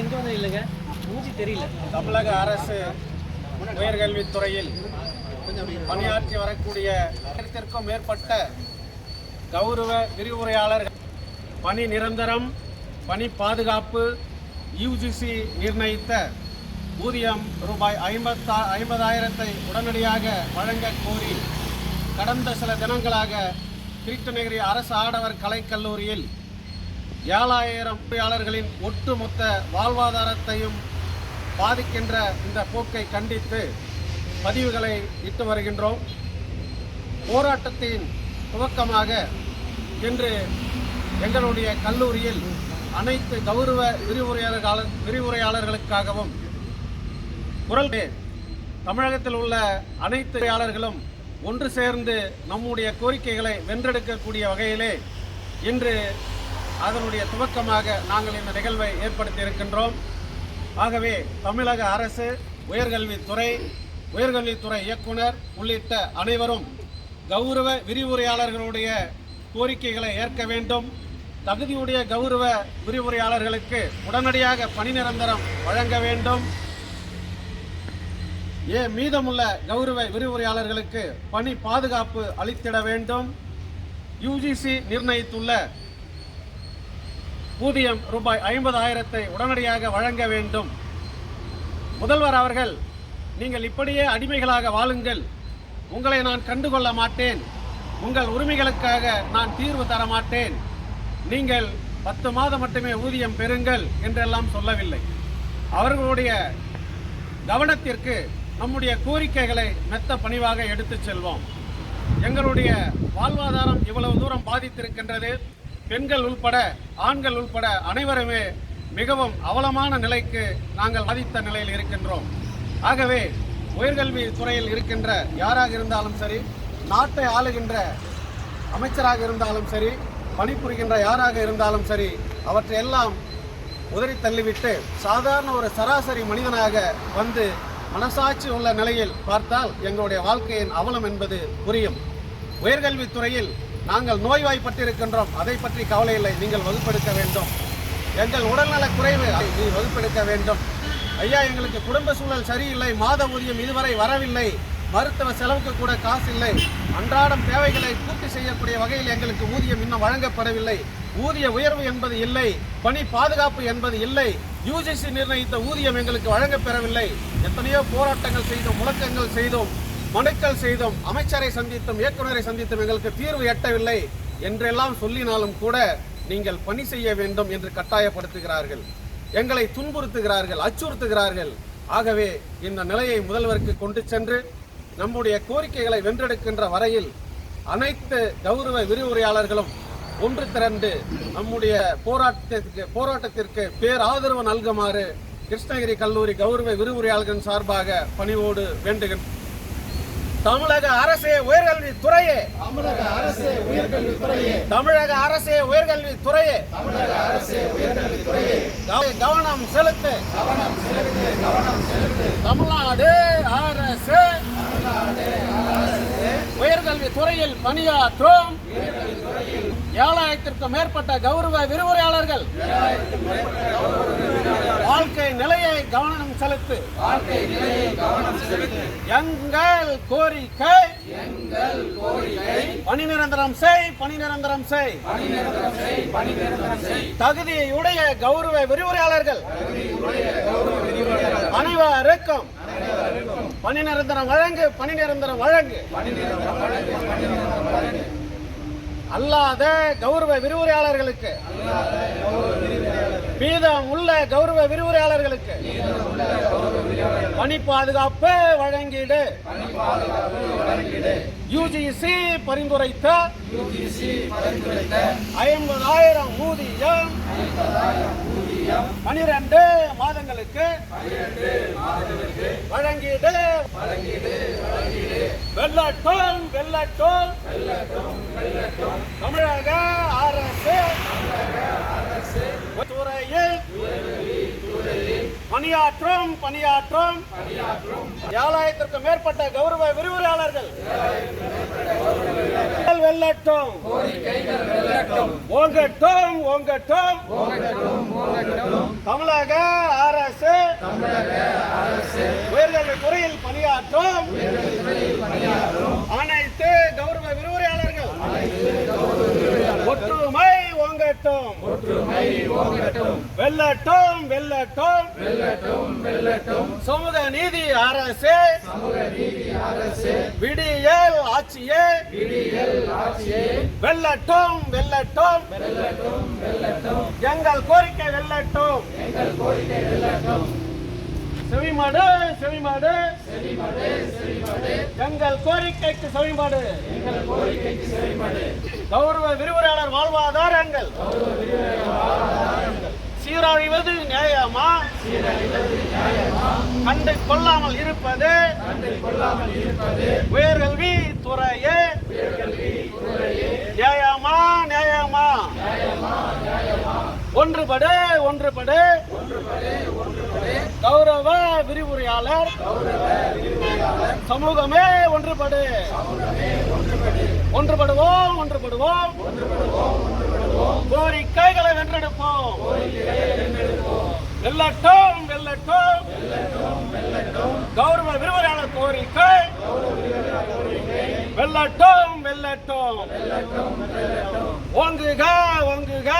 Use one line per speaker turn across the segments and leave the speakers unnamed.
இங்கே வந்து இல்லைங்க. மூஞ்சி தெரியல.
தமிழக அரசு உயர்கல்வித்துறையில் பணியாற்றி வரக்கூடிய ஆயிரத்திற்கும் மேற்பட்ட கௌரவ விரிவுரையாளர்கள் பணி நிரந்தரம் பணி பாதுகாப்பு யூஜிசி நிர்ணயித்த ஊதியம் ரூபாய் ஐம்பத்தா ஐம்பதாயிரத்தை உடனடியாக வழங்க கோரி கடந்த சில தினங்களாக கிருஷ்ணகிரி அரசு ஆடவர் கலைக்கல்லூரியில் ஏழாயிரம் பொறியாளர்களின் ஒட்டுமொத்த வாழ்வாதாரத்தையும் பாதிக்கின்ற இந்த போக்கை கண்டித்து பதிவுகளை இட்டு வருகின்றோம். போராட்டத்தின் துவக்கமாக இன்று எங்களுடைய கல்லூரியில் அனைத்து கௌரவ விரிவுரையாளர் விரிவுரையாளர்களுக்காகவும் குரல் தமிழகத்தில் உள்ள அனைத்து பொறியாளர்களும் ஒன்று சேர்ந்து நம்முடைய கோரிக்கைகளை வென்றெடுக்கக்கூடிய வகையிலே இன்று அதனுடைய துவக்கமாக நாங்கள் இந்த நிகழ்வை ஏற்படுத்தி இருக்கின்றோம் ஆகவே தமிழக அரசு உயர்கல்வித்துறை உயர்கல்வித்துறை இயக்குனர் உள்ளிட்ட அனைவரும் கௌரவ விரிவுரையாளர்களுடைய கோரிக்கைகளை ஏற்க வேண்டும். தகுதியுடைய கௌரவ விரிவுரையாளர்களுக்கு உடனடியாக பணி நிரந்தரம் வழங்க வேண்டும். ஏ மீதமுள்ள கௌரவ விரிவுரையாளர்களுக்கு பணி பாதுகாப்பு அளித்திட வேண்டும். யூஜிசி நிர்ணயித்துள்ள ஊதியம் ரூபாய் ஐம்பதாயிரத்தை உடனடியாக வழங்க வேண்டும். முதல்வர் அவர்கள் நீங்கள் இப்படியே அடிமைகளாக வாழுங்கள். உங்களை நான் கண்டுகொள்ள மாட்டேன். உங்கள் உரிமைகளுக்காக நான் தீர்வு தர மாட்டேன். நீங்கள் பத்து மாதம் மட்டுமே ஊதியம் பெறுங்கள் என்றெல்லாம் சொல்லவில்லை. அவர்களுடைய கவனத்திற்கு நம்முடைய கோரிக்கைகளை மெத்த பணிவாக எடுத்துச் செல்வோம். எங்களுடைய வாழ்வாதாரம் இவ்வளவு தூரம் பாதித்திருக்கின்றது. பெண்கள் உள்பட ஆண்கள் உள்பட அனைவருமே மிகவும் அவலமான நிலைக்கு நாங்கள் பாதித்த நிலையில் இருக்கின்றோம். ஆகவே உயர்கல்வி துறையில் இருக்கின்ற யாராக இருந்தாலும் சரி நாட்டை ஆளுகின்ற அமைச்சராக இருந்தாலும் சரி பணிபுரிகின்ற யாராக இருந்தாலும் சரி அவற்றையெல்லாம் உதறி தள்ளிவிட்டு சாதாரண ஒரு சராசரி மனிதனாக வந்து மனசாட்சி உள்ள நிலையில் பார்த்தால் எங்களுடைய வாழ்க்கையின் அவலம் என்பது புரியும். உயர்கல்வித்துறையில் நாங்கள் நோய்வாய்ப்பட்டிருக்கின்றோம். அதை பற்றி கவலை இல்லை. நீங்கள் வகுப்பெடுக்க வேண்டும். எங்கள் உடல்நலக் குறைவு. நீ வகுப்பெடுக்க வேண்டும். ஐயா எங்களுக்கு குடும்ப சூழல் சரியில்லை. மாத ஊதியம் இதுவரை வரவில்லை. மருத்துவ செலவுக்கு கூட காசு இல்லை அன்றாடம் தேவைகளை பூர்த்தி செய்யக்கூடிய வகையில் எங்களுக்கு ஊதியம் இன்னும் வழங்கப்படவில்லை. ஊதிய உயர்வு என்பது இல்லை. பணி பாதுகாப்பு என்பது இல்லை. யூஜிசி நிர்ணயித்த ஊதியம் எங்களுக்கு வழங்கப்பெறவில்லை. எத்தனையோ போராட்டங்கள் செய்தோம் முழக்கங்கள் செய்தோம். மனுக்கள் செய்தோம் அமைச்சரை சந்தித்தும் இயக்குனரை சந்தித்தும் எங்களுக்கு தீர்வு எட்டவில்லை. என்றெல்லாம் சொல்லினாலும் கூட நீங்கள் பணி செய்ய வேண்டும் என்று கட்டாயப்படுத்துகிறார்கள். எங்களை துன்புறுத்துகிறார்கள் அச்சுறுத்துகிறார்கள். ஆகவே இந்த நிலையை முதல்வருக்கு கொண்டு சென்று நம்முடைய கோரிக்கைகளை வென்றெடுக்கின்ற வரையில் அனைத்து கௌரவ விரிவுரையாளர்களும் ஒன்று திரண்டு நம்முடைய போராட்டத்திற்கு போராட்டத்திற்கு பேராதரவு நல்குமாறு கிருஷ்ணகிரி கல்லூரி கௌரவ விரிவுரையாளர்களின் சார்பாக பணிவோடு வேண்டுகின்றனர் தமிழக அரசே உயர்கல்வி துறையே.
தமிழக அரசு உயர்கல்வி துறையே.
தமிழக அரசே உயர்கல்வி துறையே.
தமிழக அரசு உயர்கல்வி துறையே.
கவ- கவனம் செலுத்து.
கவனம் செலுத்து கவனம் செலுத்து.
தமிழ்நாடு அரசு. உயர்கல்வி துறையில் பணியாற்றும். ஏழாயிரத்திற்கும் மேற்பட்ட கௌரவ விரிவுரையாளர்கள். நிலையை கவனம் செலுத்து. எங்கள் கோரிக்கை. பணி நிரந்தரம் செய் பணி நிரந்தரம் செய். தகுதியுடைய கௌரவ விரிவுரையாளர்கள். அனைவருக்கும் பணி நிரந்தரம் வழங்கு பணி நிரந்தரம் வழங்கு.
பணி நிரந்தரம் வழங்கு பணி நிரந்தரம் வழங்கு.
அல்லாத கௌரவ விரிவுரையாளர்களுக்கு மீதம் உள்ள கௌரவ விரிவுரையாளர்களுக்கு பணி பாதுகாப்பு வழங்கிடு.
வழங்கிடு
யூஜிசி பரிந்துரைத்த ஐம்பதாயிரம் ஊதியம் பனிரெண்டு மாதங்களுக்கு வழங்கிடு. வெள்ளட்டும் வெள்ளட்டும் தமிழக அரசு துறையில் பணியாற்றும் பணியாற்றும். ஏழாயிரத்திற்கும் மேற்பட்ட கௌரவ விரிவுரையாளர்கள். வெள்ளட்டும்
கோரிக்கைகள் வெல்லட்டும்.
ஓங்கட்டும் ஓங்கட்டும்
போகட்டும் போகட்டும்
தமிழக உயர்கல்வி துறையில் பணியாற்றும் அனைத்து கௌரவ விரிவுரையாளர்கள் ஒற்றுமை ஓங்கட்டும் வெல்லட்டும் வெல்லட்டும் சமூக நீதி அரசு. விடியல் ஆட்சியே. வெல்லட்டும் வெல்லட்டும் எங்கள் கோரிக்கை வெல்லட்டும் செவிமாடு செவிமாடு. எங்கள் கோரிக்கைக்கு செவிமாடு. கௌரவ விரிவுரையாளர் வாழ்வாதாரங்கள் சீரழிவது நியாயமா? கண்டு கொள்ளாமல் இருப்பது. உயர்கல்வி துறையே. நியாயமா நியாயமா? ஒன்றுபடு ஒன்றுபடு. விரிவுரையாளர் சமூகமே ஒன்றுபடு. ஒன்றுபடுவோம் ஒன்றுபடுவோம். கோரிக்கைகளை வென்றெடுப்போம். வெல்லட்டும் வெல்லட்டும். கௌரவ விரிவுரையாளர் கோரிக்கை. வெல்லட்டும் வெல்லட்டும். ஓங்குக ஓங்குக.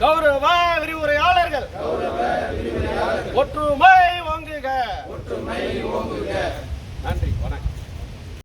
கௌரவ ஒற்றுமை ஓங்குக. ஒற்றுமை ஓங்குக.